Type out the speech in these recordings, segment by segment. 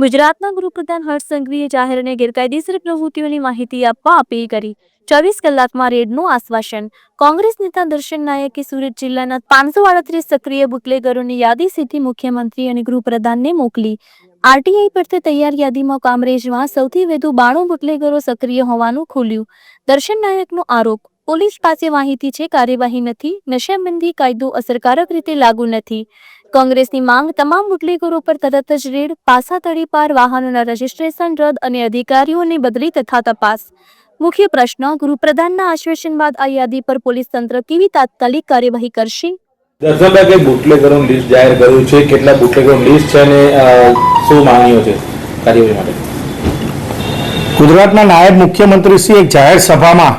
ગુજરાતના ગૃહપ્રધાન હર્ષ સંઘવીએ જાહેર અને ગેરકાયદેસર પ્રવૃત્તિઓની માહિતી આપવા અપીલ કરી. ચોવીસ કલાકમાં રેડનું આશ્વાસન. કોંગ્રેસ નેતા દર્શન નાયકે સુરત જિલ્લાના પાંચસો આડત્રીસ સક્રિય બુકલેગરોની યાદી સીધી મુખ્યમંત્રી અને ગૃહપ્રધાનને મોકલી. આરટીઆઈ પરથી તૈયાર યાદીમાં કામરેજમાં સૌથી વધુ બાણું બુકલેગરો સક્રિય હોવાનું ખુલ્યું. દર્શન નાયકનો આરોપ પોલીસ પાસે માહિતી છે કાર્યવાહી નથી નશાબંધી કાયદો અસરકારક રીતે લાગુ નથી. કોંગ્રેસની માંગ તમામ બુટલેગરો પર તરત જ રેડ પાસા તડીપાર વાહનોના રજીસ્ટ્રેશન રદ અને અધિકારીઓની બદલી તથા તપાસ. મુખ્ય પ્રશ્ન ગૃહપ્રધાનના આશ્વાસન બાદ આ યાદી પર પોલીસ તંત્ર કેવી તાત્કાલિક કાર્યવાહી કરશે? દર્શનભાઈ કે બુટલેગરોનું લિસ્ટ જાહેર કર્યું છે કેટલા બુટલેગરોનું લિસ્ટ છે અને શું માંગણીઓ છે કાર્યવાહી માટે? ગુજરાતના નાયબ મુખ્યમંત્રી શ્રી એક જાહેર સભામાં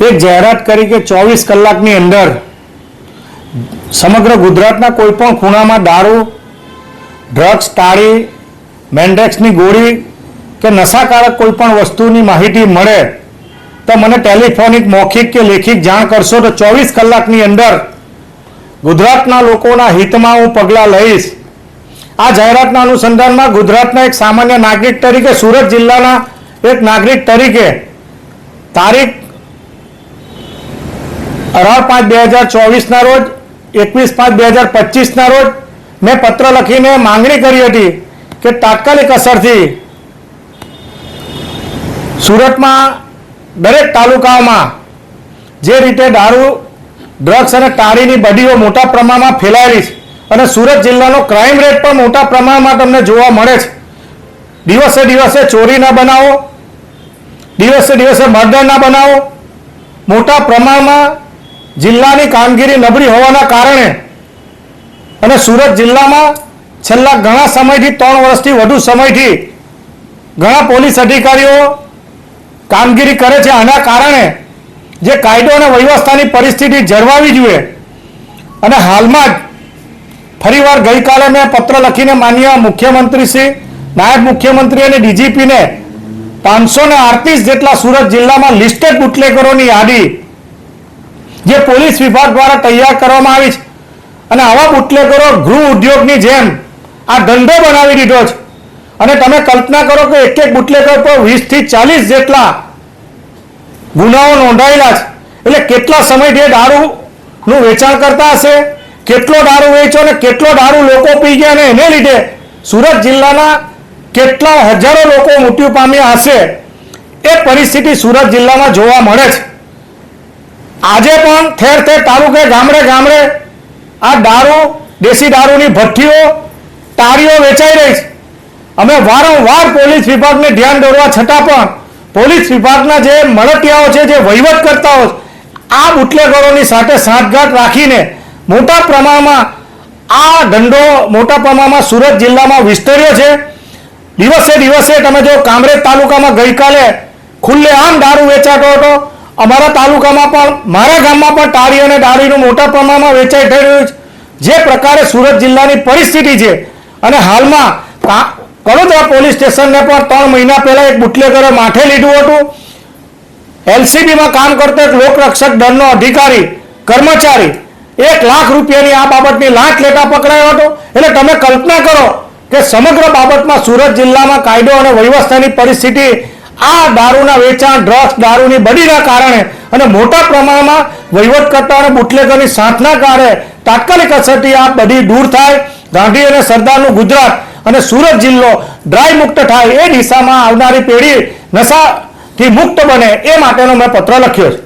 એક જાહેરાત કરી કે ચોવીસ કલાકની અંદર સમગ્ર ગુજરાતના કોઈ પણ ખૂણામાં દારૂ ડ્રગ્સ તાળી મેન્ડેક્સની ગોળી કે નશાકારક કોઈ પણ વસ્તુની માહિતી મળે તો મને ટેલિફોનિક, મૌખિક કે લેખિત જાણ કરશો તો ચોવીસ કલાકની અંદર ગુજરાતના લોકોના હિતમાં હું પગલાં લઈશ. આ જાહેરાતના અનુસંધાનમાં ગુજરાતના એક સામાન્ય નાગરિક તરીકે, સુરત જિલ્લાના એક નાગરિક તરીકે તારીખ અઢાર પાંચ બે હજાર ચોવીસના રોજ, એકવીસ પાંચ બે હજાર પચીસના રોજ મેં પત્ર લખીને માંગણી કરી હતી કે તાત્કાલિક અસરથી સુરતમાં દરેક તાલુકાઓમાં જે રીતે દારૂ ડ્રગ્સ અને તારીની બડીઓ મોટા પ્રમાણમાં ફેલાયેલી છે અને સુરત જિલ્લાનો ક્રાઇમ રેટ પણ મોટા પ્રમાણમાં તમને જોવા મળે છે. દિવસે દિવસે ચોરીના બનાવો, દિવસે દિવસે મર્ડરના બનાવો, મોટા પ્રમાણમાં જિલ્લાની કામગીરી નબળી હોવાના કારણે અને સુરત જિલ્લામાં છેલ્લા ઘણા સમયથી, ત્રણ વર્ષથી વધુ સમયથી ઘણા પોલીસ અધિકારીઓ કામગીરી કરે છે. આના કારણે જે કાયદો અને વ્યવસ્થાની પરિસ્થિતિ જળવાવી જોઈએ અને હાલમાં જ ફરીવાર ગઈકાલે મેં પત્ર લખીને માન્ય મુખ્યમંત્રી શ્રી, નાયબ મુખ્યમંત્રી અને ડીજીપીને પાંચસો ને જેટલા સુરત જિલ્લામાં લિસ્ટેડ બુટલેગરોની યાદી જે પોલીસ વિભાગ દ્વારા તૈયાર કરવામાં આવી છે. અને આવા બુટલેગરો ગૃહ ઉદ્યોગની જેમ આ ધંધો બનાવી દીધો છે. અને તમે કલ્પના કરો કે એક એક બુટલેગર પર વીસથી ચાલીસ જેટલા ગુનાઓ નોંધાયેલા છે. એટલે કેટલા સમયથી એ દારૂનું વેચાણ કરતા હશે, કેટલો દારૂ વેચ્યો અને કેટલો દારૂ લોકો પી ગયા અને એને લીધે સુરત જિલ્લાના કેટલા હજારો લોકો મૃત્યુ પામ્યા હશે, એ પરિસ્થિતિ સુરત જિલ્લામાં જોવા મળે છે. આજે પણ ઠેર ઠેર તાલુકે ગામડે ગામડે આ દારૂ દેશી દારૂની ભઠ્ઠીઓ તાળીઓ વેચાઈ રહી છે. અમે વારંવાર પોલીસ વિભાગને ધ્યાન દોરવા છતાં પણ પોલીસ વિભાગના જે મળતિયાઓ છે જે વહીવટ કરતાઓ છે, આ બુટલેગરોની સાથે સાંઠગાંઠ રાખીને મોટા પ્રમાણમાં આ ધંધો મોટા પ્રમાણમાં સુરત જિલ્લામાં વિસ્તર્યો છે. દિવસે દિવસે તમે જો કામરેજ તાલુકામાં ગઈકાલે ખુલ્લેઆમ દારૂ વેચાતો હતો અમારા તાલુકામાં પણ, મારા ગામમાં પણ ટાળી અને ડાળીનું મોટા પ્રમાણમાં વેચાઈ થઈ રહ્યું છે. જે પ્રકારે સુરત જિલ્લાની પરિસ્થિતિ છે અને હાલમાં કડોદરા પોલીસ સ્ટેશનને પણ ત્રણ મહિના પહેલા એક બુટલેગરે માથે લીધું હતું. એલસીબીમાં કામ કરતો એક લોકરક્ષક દળનો અધિકારી, કર્મચારી, એક લાખ રૂપિયાની આ બાબતની લાંચ લેતા પકડાયો હતો. એટલે તમે કલ્પના કરો કે સમગ્ર બાબતમાં સુરત જિલ્લામાં કાયદો અને વ્યવસ્થાની પરિસ્થિતિ આ દારૂના વેચાણ ડ્રગ્સ દારૂની બડીના કારણે અને મોટા પ્રમાણમાં વહીવટકર્તા અને બુટલેગરની સાથના કારણે તાત્કાલિક અસરથી આ બધી દૂર થાય. ગાંધી અને સરદારનું ગુજરાત અને સુરત જિલ્લો ડ્રાય મુક્ત થાય એ દિશામાં આવનારી પેઢી નશાથી મુક્ત બને એ માટેનો મેં પત્ર લખ્યો છે.